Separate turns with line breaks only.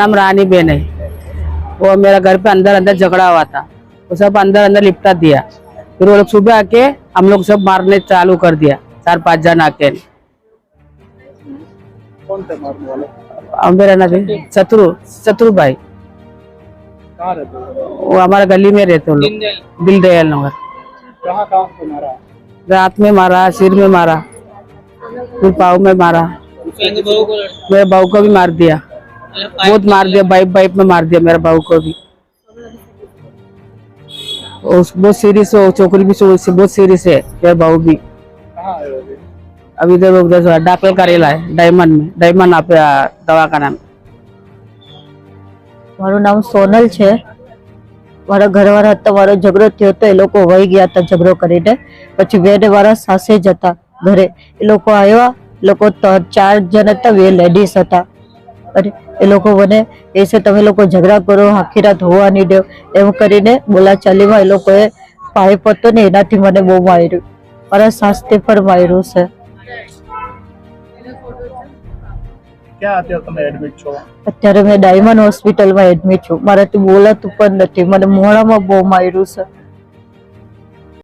नाम रानी बेन है। वो मेरा घर पे अंदर अंदर झगड़ा हुआ था। वो सब अंदर अंदर लिपटा दिया। फिर वो लोग सुबह आके हम लोग सब मारने चालू कर दिया। चार पाँच जन आके।
कौन थे मारने वाले?
मेरा नाम शत्रु शत्रु भाई।
कहाँ रहते हो?
वो हमारा गली में रहते लोग। दिल दयाल नगर। रात में मारा सिर में मारा फिर पाव में मारा। मेरे बहू को भी मार दिया। बहुत मार दिया बाइप बाइप में मार दिया मेरे बहू को भी उस बहुत सीरियस हो छोकरी भी सो- बहुत सीरियस है मेरे बहू भी
कहाँ आए हो अभी
अभी इधर उधर दाखिल करेला है डायमंड में डायमंड आप दवाखाना में
મારું નામ સોનલ છે મારા ઘરવાળા હતા મારો ઝઘડો થયો હતો એ લોકો વહી ગયા હતા ઝઘડો કરીને પછી બેન મારા સાસે જ હતા ઘરે એ લોકો આવ્યા એ લોકો ત- ચાર જણ હતા બે લેડીઝ હતા અને એ લોકો મને એ છે તમે લોકો ઝઘડા કરો આખી રાત હોવા નહીં દેવ એમ કરીને બોલાચાલીમાં એ લોકોએ પાઇપ હતો ને એનાથી મને બહુ માર્યું. મારા સાસથી પણ માર્યું
અત્યારે છો?
અત્યારે મેં ડાયમંડ હોસ્પિટલમાં એડમિટ છું. મારાથી બોલાતું પણ નથી. મને મોડામાં બહુ માર્યું છે.